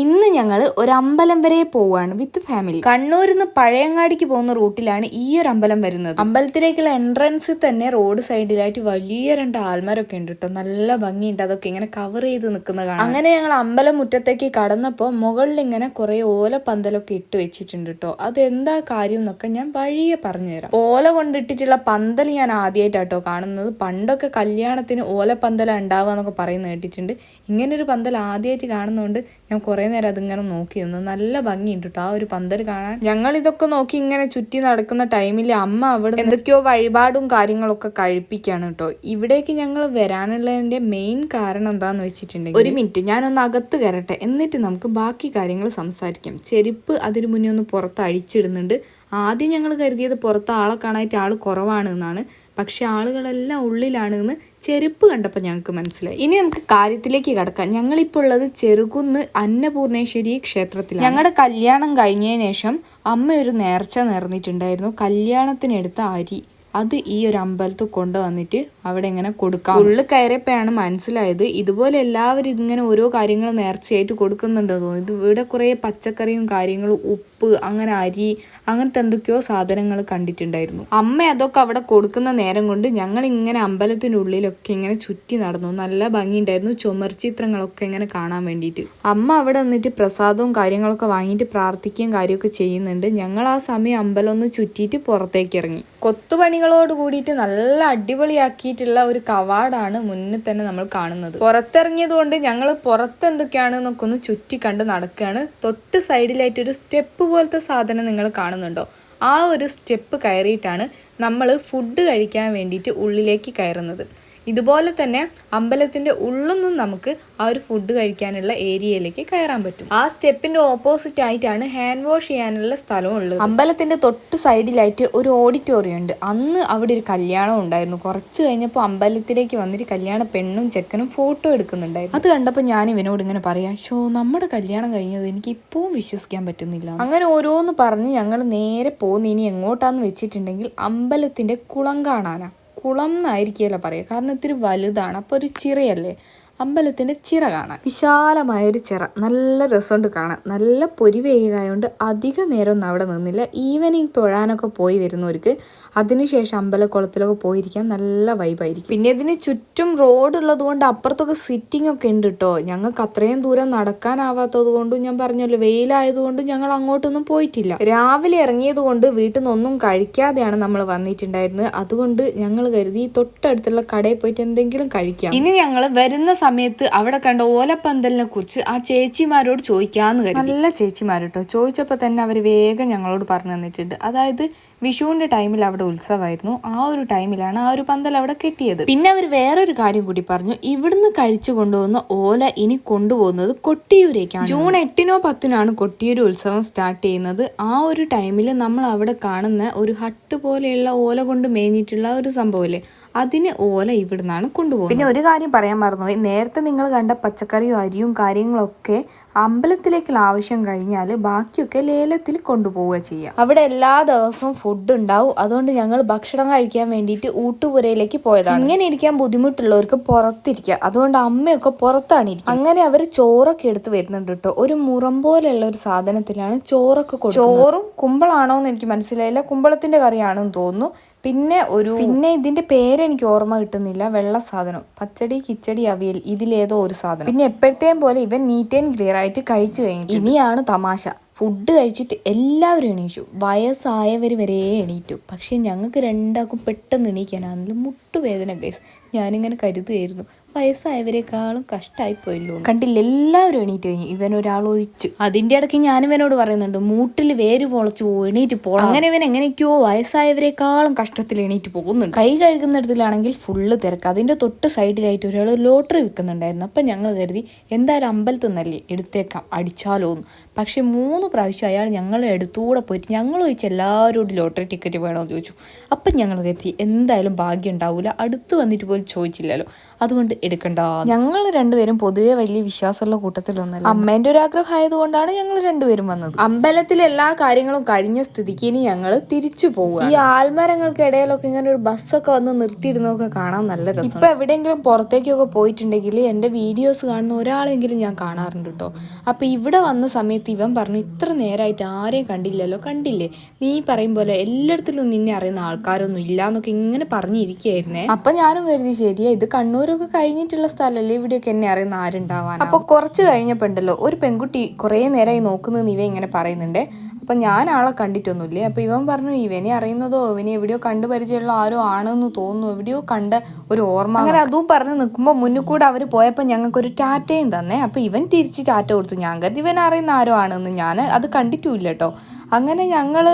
ഇന്ന് ഞങ്ങൾ ഒരു അമ്പലം വരെ പോവുകയാണ് വിത്ത് ഫാമിലി കണ്ണൂരിൽ നിന്ന് പഴയങ്ങാടിക്ക് പോകുന്ന റൂട്ടിലാണ് ഈ ഒരു അമ്പലം വരുന്നത്. അമ്പലത്തിലേക്കുള്ള എൻട്രൻസിൽ തന്നെ റോഡ് സൈഡിലായിട്ട് വലിയ രണ്ട് ആൽമാരൊക്കെ ഉണ്ട് കേട്ടോ നല്ല ഭംഗിയുണ്ട്. അതൊക്കെ ഇങ്ങനെ കവർ ചെയ്ത് നിൽക്കുന്ന കാണാം അങ്ങനെ ഞങ്ങൾ അമ്പലം മുറ്റത്തേക്ക് കടന്നപ്പോൾ മുകളിൽ ഇങ്ങനെ കുറെ ഓല പന്തലൊക്കെ ഇട്ട് വെച്ചിട്ടുണ്ട് കേട്ടോ അതെന്താ കാര്യം എന്നൊക്കെ ഞാൻ വഴിയെ പറഞ്ഞുതരാം. ഓല കൊണ്ടിട്ടിട്ടുള്ള പന്തൽ ഞാൻ ആദ്യമായിട്ടാട്ടോ കാണുന്നത്. പണ്ടൊക്കെ കല്യാണത്തിന് ഓല പന്തല ഉണ്ടാവുക എന്നൊക്കെ പറയുന്നത് കേട്ടിട്ടുണ്ട്. ഇങ്ങനെ ഒരു പന്തൽ ആദ്യമായിട്ട് കാണുന്നതുകൊണ്ട് ഞാൻ കുറേ നേരം അതിങ്ങനെ നോക്കി നിന്ന് നല്ല ഭംഗിയുണ്ട് കേട്ടോ ആ ഒരു പന്തൽ കാണാൻ. ഞങ്ങൾ ഇതൊക്കെ നോക്കി ഇങ്ങനെ ചുറ്റി നടക്കുന്ന ടൈമിൽ അമ്മ അവിടെ എന്തൊക്കെയോ വഴിപാടും കാര്യങ്ങളൊക്കെ കഴിപ്പിക്കാണ് കേട്ടോ. ഇവിടേക്ക് ഞങ്ങൾ വരാനുള്ളതിന്റെ മെയിൻ കാരണം എന്താന്ന് വെച്ചിട്ടുണ്ടെങ്കിൽ ഒരു മിനിറ്റ് ഞാനൊന്ന് അകത്ത് കയറട്ടെ. എന്നിട്ട് നമുക്ക് ബാക്കി കാര്യങ്ങൾ സംസാരിക്കാം. ചെരുപ്പ് അതിന് മുന്നേ ഒന്ന് പുറത്ത് അഴിച്ചിടുന്നുണ്ട്. ആദ്യം ഞങ്ങൾ കരുതിയത് പുറത്ത് ആളെ കാണാനായിട്ട് ആൾ കുറവാണ് എന്നാണ് പക്ഷേ ആളുകളെല്ലാം ഉള്ളിലാണ് എന്ന് ചെരുപ്പ് കണ്ടപ്പോൾ ഞങ്ങൾക്ക് മനസ്സിലായി. ഇനി നമുക്ക് കാര്യത്തിലേക്ക് കടക്കാം. ഞങ്ങളിപ്പോൾ ഉള്ളത് ചെറുകുന്ന് അന്നപൂർണേശ്വരി ക്ഷേത്രത്തിലാണ്. ഞങ്ങളുടെ കല്യാണം കഴിഞ്ഞതിന് ശേഷം അമ്മ ഒരു നേർച്ച നേർന്നിട്ടുണ്ടായിരുന്നു. കല്യാണത്തിനെടുത്ത അരി. അത് ഈ ഒരു അമ്പലത്തിൽ കൊണ്ടുവന്നിട്ട് അവിടെ ഇങ്ങനെ കൊടുക്കാം. ഉള്ളിൽ കയറിയപ്പോഴാണ് മനസ്സിലായത് ഇതുപോലെ എല്ലാവരും ഇങ്ങനെ ഓരോ കാര്യങ്ങൾ നേർച്ചയായിട്ട് കൊടുക്കുന്നുണ്ടെന്ന് തോന്നുന്നു. ഇത് ഇവിടെ കുറേ പച്ചക്കറിയും കാര്യങ്ങളും ഉപ്പ് അങ്ങനെ അരി അങ്ങനത്തെ എന്തൊക്കെയോ സാധനങ്ങൾ കണ്ടിട്ടുണ്ടായിരുന്നു. അമ്മ അതൊക്കെ അവിടെ കൊടുക്കുന്ന നേരം കൊണ്ട് ഞങ്ങൾ ഇങ്ങനെ അമ്പലത്തിനുള്ളിലൊക്കെ ഇങ്ങനെ ചുറ്റി നടന്നു. നല്ല ഭംഗിയുണ്ടായിരുന്നു. ചുമർ ചിത്രങ്ങളൊക്കെ ഇങ്ങനെ കാണാൻ വേണ്ടിയിട്ട്. അമ്മ അവിടെ വന്നിട്ട് പ്രസാദവും കാര്യങ്ങളൊക്കെ വാങ്ങിയിട്ട് പ്രാർത്ഥിക്കുകയും കാര്യമൊക്കെ ചെയ്യുന്നുണ്ട്. ഞങ്ങൾ ആ സമയം അമ്പലം ഒന്ന് ചുറ്റിയിട്ട് പുറത്തേക്ക് ഇറങ്ങി. കൊത്തുപണികളോട് കൂടിയിട്ട് നല്ല അടിപൊളിയാക്കിയിട്ടുള്ള ഒരു കവാടാണ് മുന്നിൽ തന്നെ നമ്മൾ കാണുന്നത്. പുറത്തിറങ്ങിയത് കൊണ്ട് ഞങ്ങൾ പുറത്ത് എന്തൊക്കെയാണ് എന്നൊക്കെ ഒന്ന് ചുറ്റി കണ്ട് നടക്കുകയാണ്. തൊട്ട് സൈഡിലായിട്ട് ഒരു സ്റ്റെപ്പ് പോലത്തെ സാധനം നിങ്ങൾ കാണുന്നുണ്ടോ? ആ ഒരു സ്റ്റെപ്പ് കയറിയിട്ടാണ് നമ്മൾ ഫുഡ് കഴിക്കാൻ വേണ്ടിയിട്ട് ഉള്ളിലേക്ക് കയറുന്നത്. ഇതുപോലെ തന്നെ അമ്പലത്തിന്റെ ഉള്ളൊന്നും നമുക്ക് ആ ഒരു ഫുഡ് കഴിക്കാനുള്ള ഏരിയയിലേക്ക് കയറാൻ പറ്റും. ആ സ്റ്റെപ്പിന്റെ ഓപ്പോസിറ്റ് ആയിട്ടാണ് ഹാൻഡ് വാഷ് ചെയ്യാനുള്ള സ്ഥലവും ഉള്ളത്. അമ്പലത്തിന്റെ തൊട്ട് സൈഡിലായിട്ട് ഒരു ഓഡിറ്റോറിയം ഉണ്ട്. അന്ന് അവിടെ ഒരു കല്യാണം ഉണ്ടായിരുന്നു. കുറച്ച് കഴിഞ്ഞപ്പോൾ അമ്പലത്തിലേക്ക് വന്നിട്ട് കല്യാണ പെണ്ണും ചെക്കനും ഫോട്ടോ എടുക്കുന്നുണ്ടായിരുന്നു. അത് കണ്ടപ്പോൾ ഞാൻ ഇവനോട് ഇങ്ങനെ പറയാം ഷോ നമ്മുടെ കല്യാണം കഴിഞ്ഞത് എനിക്ക് ഇപ്പോഴും വിശ്വസിക്കാൻ പറ്റുന്നില്ല. അങ്ങനെ ഓരോന്ന് പറഞ്ഞ് ഞങ്ങൾ നേരെ പോകുന്ന ഇനി എങ്ങോട്ടാന്ന് വെച്ചിട്ടുണ്ടെങ്കിൽ അമ്പലത്തിന്റെ കുളം കാണാനാ. കുളം എന്നായിരിക്കുമല്ലോ പറയുക. കാരണം ഇത്തിരി വലുതാണ്. അപ്പോൾ ഒരു ചിറയല്ലേ? അമ്പലത്തിന്റെ ചിറ കാണാൻ. വിശാലമായൊരു ചിറ. നല്ല രസമുണ്ട് കാണാൻ. നല്ല പൊരി വെയിലായതുകൊണ്ട് അധിക നേരം ഒന്നും അവിടെ നിന്നില്ല. ഈവനിങ് തൊഴാനൊക്കെ പോയി വരുന്നവർക്ക് അതിനുശേഷം അമ്പലക്കുളത്തിലൊക്കെ പോയിരിക്കാൻ നല്ല വൈബായിരിക്കും. പിന്നെ ഇതിന് ചുറ്റും റോഡ് ഉള്ളത് കൊണ്ട് അപ്പുറത്തൊക്കെ സിറ്റിംഗ് ഒക്കെ ഉണ്ട് കേട്ടോ ഞങ്ങൾക്ക് അത്രയും ദൂരം നടക്കാനാവാത്തത് കൊണ്ടും ഞാൻ പറഞ്ഞല്ലോ വെയിലായതുകൊണ്ടും ഞങ്ങൾ അങ്ങോട്ടൊന്നും പോയിട്ടില്ല. രാവിലെ ഇറങ്ങിയത് കൊണ്ട് വീട്ടിൽ നിന്നൊന്നും കഴിക്കാതെയാണ് നമ്മൾ വന്നിട്ടുണ്ടായിരുന്നത്. അതുകൊണ്ട് ഞങ്ങൾ കരുതി തൊട്ടടുത്തുള്ള കടയിൽ പോയിട്ട് എന്തെങ്കിലും കഴിക്കാം. ഇനി ഞങ്ങൾ വരുന്ന സമയത്ത് അവിടെ കണ്ട ഓലപ്പന്തലിനെ കുറിച്ച് ആ ചേച്ചിമാരോട് ചോദിക്കാന്ന് കരുതി. നല്ല ചേച്ചിമാരോട്ടോ. ചോദിച്ചപ്പോൾ തന്നെ അവർ വേഗം ഞങ്ങളോട് പറഞ്ഞു തന്നിട്ടുണ്ട്. അതായത് വിഷുവിന്റെ ടൈമിൽ അവിടെ ഉത്സവമായിരുന്നു ആ ഒരു ടൈമിലാണ് ആ ഒരു പന്തൽ അവിടെ കിട്ടിയത്. പിന്നെ അവർ വേറൊരു കാര്യം കൂടി പറഞ്ഞു. ഇവിടുന്ന് കഴിച്ചു കൊണ്ടുപോകുന്ന ഓല ഇനി കൊണ്ടുപോകുന്നത് കൊട്ടിയൂരേക്കാണ്. ജൂൺ എട്ടിനോ പത്തിനാണ് കൊട്ടിയൂർ ഉത്സവം സ്റ്റാർട്ട് ചെയ്യുന്നത്. ആ ഒരു ടൈമിൽ നമ്മൾ അവിടെ കാണുന്ന ഒരു ഹട്ട് പോലെയുള്ള ഓല കൊണ്ട് മേഞ്ഞിട്ടുള്ള ഒരു സംഭവമില്ലേ അതിന് ഓല ഇവിടുന്നാണ് കൊണ്ടുപോകുന്നത്. പിന്നെ ഒരു കാര്യം പറയാൻ മറന്നുപോയി നേരത്തെ നിങ്ങൾ കണ്ട പച്ചക്കറിയും അരിയും കാര്യങ്ങളൊക്കെ അമ്പലത്തിലേക്കുള്ള ആവശ്യം കഴിഞ്ഞാൽ ബാക്കിയൊക്കെ ലേലത്തിൽ കൊണ്ടുപോവുക ചെയ്യാം. അവിടെ എല്ലാ ദിവസവും ഫുഡ് ഉണ്ടാവും. അതുകൊണ്ട് ഞങ്ങൾ ഭക്ഷണം കഴിക്കാൻ വേണ്ടിയിട്ട് ഊട്ടുപുരയിലേക്ക് പോയതാണ്. ഇങ്ങനെ ഇരിക്കാൻ ബുദ്ധിമുട്ടുള്ളവർക്ക് പുറത്തിരിക്കുക അതുകൊണ്ട് അമ്മയൊക്കെ പുറത്താണ് ഇരിക്കുക അങ്ങനെ അവർ ചോറൊക്കെ എടുത്ത് വരുന്നുണ്ട് കേട്ടോ. ഒരു മുറം പോലെയുള്ള ഒരു സാധനത്തിലാണ് ചോറൊക്കെ ചോറും കുമ്പളാണോ എന്ന് എനിക്ക് മനസ്സിലായില്ല. കുമ്പളത്തിന്റെ കറിയാണെന്ന് തോന്നുന്നു. പിന്നെ ഒരു പിന്നെ ഇതിന്റെ പേര് എനിക്ക് ഓർമ്മ കിട്ടുന്നില്ല. വെള്ള സാധനം. പച്ചടി കിച്ചടി അവിയൽ ഇതിലേതോ ഒരു സാധനം. പിന്നെ എപ്പോഴത്തെയും പോലെ ഇവൻ നീറ്റ് ആൻഡ് ക്ലിയർ ആയിട്ട് കഴിച്ചു കഴിഞ്ഞു ഇനിയാണ് തമാശ. ഫുഡ് കഴിച്ചിട്ട് എല്ലാവരും എണീച്ചു വയസ്സായവർ വരെ എണീറ്റു. പക്ഷെ ഞങ്ങൾക്ക് രണ്ടാൾക്കും പെട്ടെന്ന് എണീക്കാനാണെങ്കിലും മുട്ടുവേദന ഗൈസ് ഞാനിങ്ങനെ കരുതുകയായിരുന്നു. വയസ്സായവരെക്കാളും കഷ്ടമായി പോയല്ലോ കണ്ടില്ല എല്ലാവരും എണീറ്റ് കഴിഞ്ഞു ഇവൻ ഒരാൾ ഒഴിച്ചു അതിന്റെ ഇടയ്ക്ക് ഞാൻ ഇവനോട് പറയുന്നുണ്ട് മൂട്ടിൽ വേര് പൊളച്ചു എണീറ്റ് പോകണം അങ്ങനെ ഇവൻ എങ്ങനെയൊക്കെയോ വയസ്സായവരെക്കാളും കഷ്ടത്തിൽ എണീറ്റ് പോകുന്നുണ്ട്. കൈ കഴുകുന്നിടത്തിലാണെങ്കിൽ ഫുള്ള് തിരക്ക്. അതിന്റെ തൊട്ട് സൈഡിലായിട്ട് ഒരാൾ ലോട്ടറി വിൽക്കുന്നുണ്ടായിരുന്നു. അപ്പം ഞങ്ങൾ കരുതി എന്തായാലും അമ്പലത്തിൽ നിന്നല്ലേ എടുത്തേക്കാം അടിച്ചാലോ എന്ന്. പക്ഷെ മൂന്ന് പ്രാവശ്യം അയാൾ ഞങ്ങൾ എടുത്തുകൂടെ പോയിട്ട് ഞങ്ങൾ ചോദിച്ചു എല്ലാവരോടും ലോട്ടറി ടിക്കറ്റ് വേണമെന്ന് ചോദിച്ചു. അപ്പം ഞങ്ങൾ കരുതി എന്തായാലും ഭാഗ്യം ഉണ്ടാവില്ല അടുത്ത് വന്നിട്ട് പോലും ചോദിച്ചില്ലല്ലോ. അതുകൊണ്ട് എടുക്കണ്ട ഞങ്ങൾ രണ്ടുപേരും പൊതുവെ വലിയ വിശ്വാസമുള്ള കൂട്ടത്തിലൊന്നല്ല അമ്മേന്റെ ഒരു ആഗ്രഹം ആയതുകൊണ്ടാണ് ഞങ്ങൾ രണ്ടുപേരും വന്നത്. അമ്പലത്തിലെ എല്ലാ കാര്യങ്ങളും കഴിഞ്ഞ സ്ഥിതിക്ക് ഇനി ഞങ്ങൾ തിരിച്ചു പോവുക ഈ ആൽമരങ്ങൾക്ക് ഇടയിലൊക്കെ ഇങ്ങനെ ഒരു ബസ്സൊക്കെ വന്ന് നിർത്തിയിടുന്നതൊക്കെ കാണാൻ നല്ല രസം ഇപ്പൊ എവിടെയെങ്കിലും പുറത്തേക്കൊക്കെ പോയിട്ടുണ്ടെങ്കിൽ എന്റെ വീഡിയോസ് കാണുന്ന ഒരാളെങ്കിലും ഞാൻ കാണാറുണ്ട് കേട്ടോ. അപ്പൊ ഇവിടെ വന്ന സമയത്ത് ഇവൻ പറഞ്ഞു ഇത്ര നേരമായിട്ട് ആരെയും കണ്ടില്ലല്ലോ കണ്ടില്ലേ? നീ പറയും പോലെ എല്ലായിടത്തിലും നിന്നെ അറിയുന്ന ആൾക്കാരൊന്നും ഇല്ല എന്നൊക്കെ ഇങ്ങനെ പറഞ്ഞിരിക്കുകയായിരുന്നേ. അപ്പൊ ഞാനും കരുതി ശരിയാ ഇത് കണ്ണൂരൊക്കെ കഴിഞ്ഞിട്ടുള്ള സ്ഥലമല്ലേ ഇവിടെയൊക്കെ എന്നെ അറിയുന്ന ആരുണ്ടാവാൻ അപ്പൊ കുറച്ച് കഴിഞ്ഞപ്പോ ഉണ്ടല്ലോ ഒരു പെൺകുട്ടി കുറെ നേരമായി നോക്കുന്നത് ഇവ ഇങ്ങനെ പറയുന്നുണ്ട്. അപ്പൊ ഞാൻ ആളെ കണ്ടിട്ടൊന്നുമില്ലേ? അപ്പൊ ഇവൻ പറഞ്ഞു ഇവനെ അറിയുന്നതോ ഇവനെ എവിടെയോ കണ്ടു പരിചയമുള്ള ആരോ ആണെന്ന് തോന്നുന്നു. എവിടെയോ കണ്ട ഒരു ഓർമ്മ. അങ്ങനെ അതും പറഞ്ഞ് നിൽക്കുമ്പോൾ മുന്നിൽ കൂടെ അവർ പോയപ്പോൾ ഞങ്ങൾക്ക് ഒരു ടാറ്റയും തന്നെ. അപ്പൊ ഇവൻ തിരിച്ച് ടാറ്റ കൊടുത്തു. ഞാൻ കരുതി ഇവൻ അറിയുന്ന ആരോ ആണെന്ന് ഞാൻ അത് കണ്ടിട്ടുമില്ല കേട്ടോ. അങ്ങനെ ഞങ്ങൾ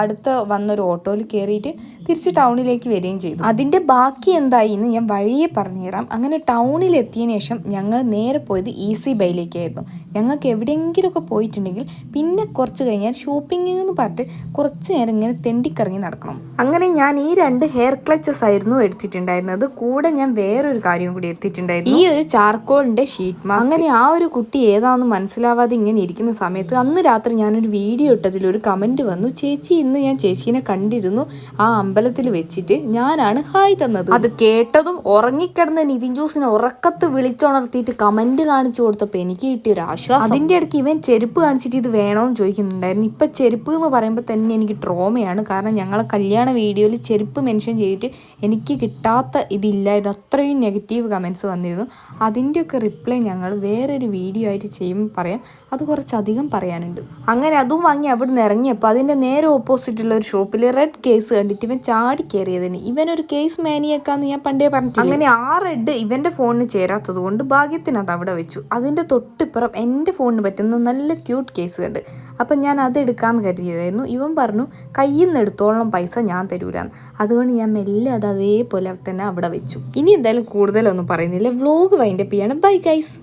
അടുത്ത് വന്നൊരു ഓട്ടോയിൽ കയറിയിട്ട് തിരിച്ച് ടൗണിലേക്ക് വരികയും ചെയ്തു. അതിന്റെ ബാക്കി എന്തായി എന്ന് ഞാൻ വഴിയെ പറഞ്ഞുതരാം. അങ്ങനെ ടൗണിൽ എത്തിയതിനു ശേഷം ഞങ്ങൾ നേരെ പോയത് ഈസി ബൈയിലേക്കായിരുന്നു. ഞങ്ങൾക്ക് എവിടെയെങ്കിലുമൊക്കെ പോയിട്ടുണ്ടെങ്കിൽ പിന്നെ കുറച്ച് കഴിഞ്ഞാൽ ഷോപ്പിംഗ് എന്ന് പറഞ്ഞിട്ട് കുറച്ച് നേരം ഇങ്ങനെ തെണ്ടിക്കറങ്ങി നടക്കണം. അങ്ങനെ ഞാൻ ഈ രണ്ട് ഹെയർ ക്ലച്ചസ് ആയിരുന്നു എടുത്തിട്ടുണ്ടായിരുന്നത്. കൂടെ ഞാൻ വേറൊരു കാര്യം കൂടി എടുത്തിട്ടുണ്ടായിരുന്നു. ഈ ഒരു ചാർക്കോളിന്റെ ഷീറ്റ് മാസ്ക്. അങ്ങനെ ആ ഒരു കുട്ടി ഏതാണെന്ന് മനസ്സിലാവാതെ ഇങ്ങനെ ഇരിക്കുന്ന സമയത്ത് അന്ന് രാത്രി ഞാനൊരു വീഡിയോ ഇട്ടതിൽ ഒരു കമന്റ് വന്നു ചേച്ചി ഇന്ന് ഞാൻ ചേച്ചീനെ കണ്ടിരുന്നു. ആ അമ്പലത്തിൽ വെച്ചിട്ട് ഞാനാണ് ഹായ് തന്നത്. അത് കേട്ടതും ഉറങ്ങിക്കിടന്ന നിതിൻ ജോസിനെ ഉറക്കത്ത് വിളിച്ചുണർത്തിയിട്ട് കമന്റ് കാണിച്ചു കൊടുത്തപ്പോൾ എനിക്ക് കിട്ടിയൊരു ആശ്വാസം. അതിന്റെ ഇടയ്ക്ക് ഇവൻ ചെരുപ്പ് കാണിച്ചിട്ട് ഇത് വേണമെന്ന് ചോദിക്കുന്നുണ്ടായിരുന്നു. ഇപ്പം ചെരുപ്പ് എന്ന് പറയുമ്പോൾ തന്നെ എനിക്ക് ട്രോമയാണ് കാരണം ഞങ്ങളെ കല്യാണ വീഡിയോയിൽ ചെരുപ്പ് മെൻഷൻ ചെയ്തിട്ട് എനിക്ക് കിട്ടാത്ത ഇതില്ലായിരുന്നു. അത്രയും നെഗറ്റീവ് കമൻസ് വന്നിരുന്നു. അതിന്റെയൊക്കെ റിപ്ലൈ ഞങ്ങൾ വേറൊരു വീഡിയോ ആയിട്ട് ചെയ്യുമ്പോൾ പറയാം. അത് കുറച്ചധികം പറയാനുണ്ട്. അങ്ങനെ അതും വാങ്ങി അവിടുന്ന് ഇറങ്ങിയപ്പോൾ അതിന്റെ നേരെ ഓപ്പോസിറ്റുള്ള ഒരു ഷോപ്പിൽ റെഡ് കേസ് കണ്ടിട്ട് ഇവൻ ചാടി കയറിയതിന് ഇവനൊരു കേസ് മാനിയേക്കാന്ന് ഞാൻ പണ്ടേ പറഞ്ഞിട്ട് അങ്ങനെ ആ റെഡ് ഇവന്റെ ഫോണിന് ചേരാത്തത് കൊണ്ട് ഭാഗ്യത്തിന് അത് അവിടെ വെച്ചു. അതിന്റെ തൊട്ടിപ്പുറം എന്റെ ഫോണിന് പറ്റുന്ന നല്ല ക്യൂട്ട് കേസ് കണ്ട്. അപ്പം ഞാൻ അത് എടുക്കാമെന്ന് കരുതിയതായിരുന്നു. ഇവൻ പറഞ്ഞു കയ്യിൽ നിന്ന് എടുത്തോളം പൈസ ഞാൻ തരൂലാന്ന്. അതുകൊണ്ട് ഞാൻ മെല്ലെ അത് അതേപോലെ തന്നെ അവിടെ വെച്ചു. ഇനി എന്തായാലും കൂടുതലൊന്നും പറയുന്നില്ല. വ്ലോഗ് വൈൻഡപ്പ് ചെയ്യാണ്. Bye guys